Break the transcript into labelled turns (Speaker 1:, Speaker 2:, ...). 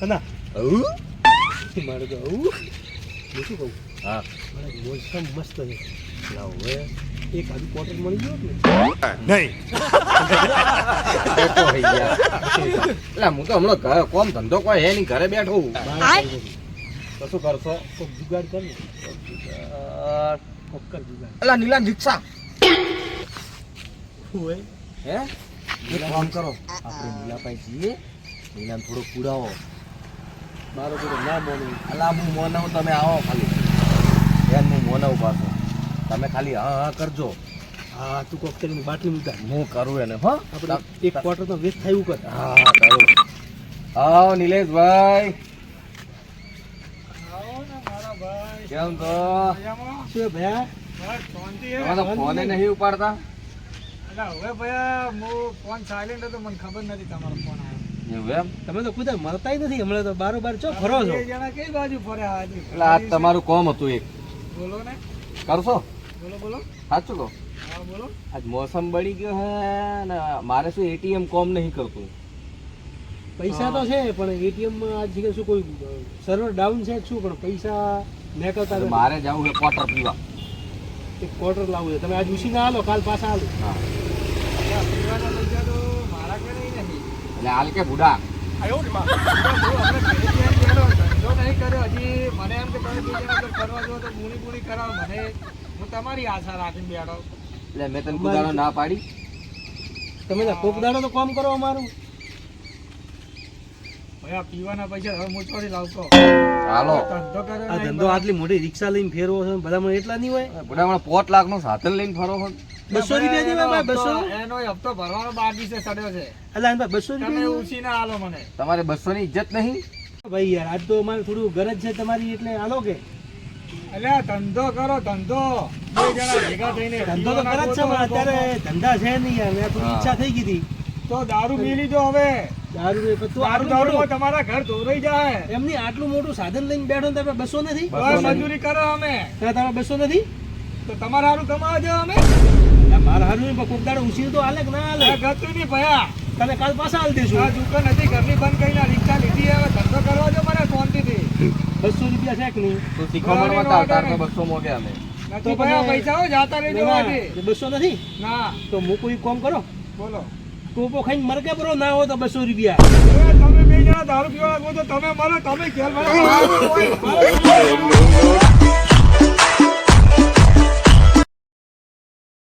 Speaker 1: કના
Speaker 2: આવું?
Speaker 1: મારે તો આવું. હું શું કહું?
Speaker 2: હા.
Speaker 1: મારે મોસમ મસ્ત છે. લાવ હવે. એક આજુ ક્વાર્ટર મળી ગયો ને
Speaker 2: તો એટલે હું તો હમણાં ઘર કોમ ધંધો કોઈ હે નહીં ઘરે બેઠો હું.
Speaker 1: બહાર કરી દે.
Speaker 2: તો શું કરશો
Speaker 1: કોક જુગાડ કર ને.
Speaker 2: અ,
Speaker 1: કોક કર જુગાડ.
Speaker 2: અલા નીલા રિક્ષા
Speaker 1: હોય?
Speaker 2: હે? એક કામ કરો. આપણે નીલાભાઈ જઈએ નીલાને થોડો કુડાવો
Speaker 1: મારો બધો ના મોનું.
Speaker 2: અલા હું મોનવ તમે આવો ખાલી. એમ હું મોનવ પાછો. તમે ખાલી હા હા કરજો.
Speaker 1: હા તું કોક કરીને બાટલી મૂકા
Speaker 2: હું કરું એને હો.
Speaker 1: આપણે એક ક્વાર્ટર તો વેસ્ટ થાય એવું કર.
Speaker 2: હા કરું. આવ નિલેશભાઈ. કેમ તો
Speaker 1: શું ભયા?
Speaker 2: ફોને નહીં ઉપાડતા?
Speaker 3: હવે ભયા હું ફોન સાયલેન્ટ હતો મને ખબર નથી તમારો ફોન આવ્યો.
Speaker 1: તમે તો મળતાય નથી હમણાં તો બારો બાર ચો ફરો છો?
Speaker 3: જણા કઈ બાજુ ફર્યા
Speaker 2: એટલે આજ તમારું કોમ હતું એક.
Speaker 3: બોલો ને.
Speaker 2: કરશો
Speaker 3: બોલો બોલો.
Speaker 2: સાચું કહો.
Speaker 3: બોલો.
Speaker 2: આજ મોસમ બળી ગયો હે ને મારે શું એટીએમ કોમ નહીં કરતું.
Speaker 1: પૈસા તો છે પણ એટીએમમાં આજ જગ્યાએ શું કોઈ સર્વર ડાઉન છે શું? પણ પૈસા નીકળતા
Speaker 2: મારે જવું છે ક્વાર્ટર પીવા.
Speaker 1: એક ક્વાર્ટર લાવવું છે. તમે આજ ઉસીને હાલો કાલ પાછા હાલો
Speaker 2: હા.
Speaker 3: આ પીવાના લઈ
Speaker 2: એટલે હાલ કે બુડા.
Speaker 3: હજી મને એમ કે તમે બે જણા જો ફરવા તો ગુણી ગુણી કરાવો મને હું તમારી આશા રાખીને બેઠો
Speaker 2: એટલે મેં તને કુદાડો ના પાડી.
Speaker 1: તમે તો કોક દાડો તો કામ કરો અમારું.
Speaker 3: ભાઈ આ પીવાના પૈસા હવે હું ચોરી લાવતો.
Speaker 2: હાલો.
Speaker 1: આ ધંધો આટલી મોટી રિક્ષા લઈને ફેરવો છો બધા મને એટલા નહીં હોય?
Speaker 2: બધા પોત લાખનું સાધન લઈને ફરો છો
Speaker 1: બસો રૂપિયા દેવા ભાઈ બસો?
Speaker 3: એનો હપ્તો ભરવાનો બાકી છે સડ્યો છે.
Speaker 1: એટલે ભાઈ બસો રૂપિયા
Speaker 3: ઉછી ના આલો મને.
Speaker 2: તમારે બસો ની ઇજ્જત નહીં?
Speaker 1: ભાઈ યાર આજ તો અમારે થોડું ગરજ છે તમારી એટલે આલો કે.
Speaker 3: એટલે ધંધો કરો ધંધો. ભેગા થઈને
Speaker 1: ધંધો તો કરે છે પણ અત્યારે ધંધા છે નહીં યાર મેં થોડી ઈચ્છા થઈ ગઈ હતી.
Speaker 3: તો દારૂ પી લીધો હવે. તમારા ઘર ધોરાઈ જાય.
Speaker 1: એમની આટલું મોટું સાધન લઈને બેઠો તમે બસો નથી?
Speaker 3: મજૂરી કરો અમે.
Speaker 1: તમે બસો નથી?
Speaker 3: તો તમારા હારું કમાવા જાઓ અમે.
Speaker 1: મારા હારું કોક દાડે ઉછીને તો હાલે ના હાલે?
Speaker 3: ગતું નહીં ભયા.
Speaker 1: તને કાલ પાછા હાલ દેશું.
Speaker 3: આ દુકાન હતી ઘરની બંધ કરીને રિક્ષા લીધી હવે ધંધો કરવા દો મને શાંતિથી.
Speaker 1: બસો રૂપિયા છે કે નહીં?
Speaker 2: તો શીખવા મળવા તાર તો બસો મોગે અમે
Speaker 3: તો ભયા પૈસા હો જાતા રહી
Speaker 1: ના, બસો નથી?
Speaker 3: ના.
Speaker 1: તો હું કોઈ કોમ કરો?
Speaker 3: બોલો.
Speaker 1: ટોપો ખાઈને મરકે બરો ના હોય તો બસો રૂપિયા.
Speaker 3: તમે બે જણા દારૂ પીવા લાગો તો તમે મરો તમે ખેલ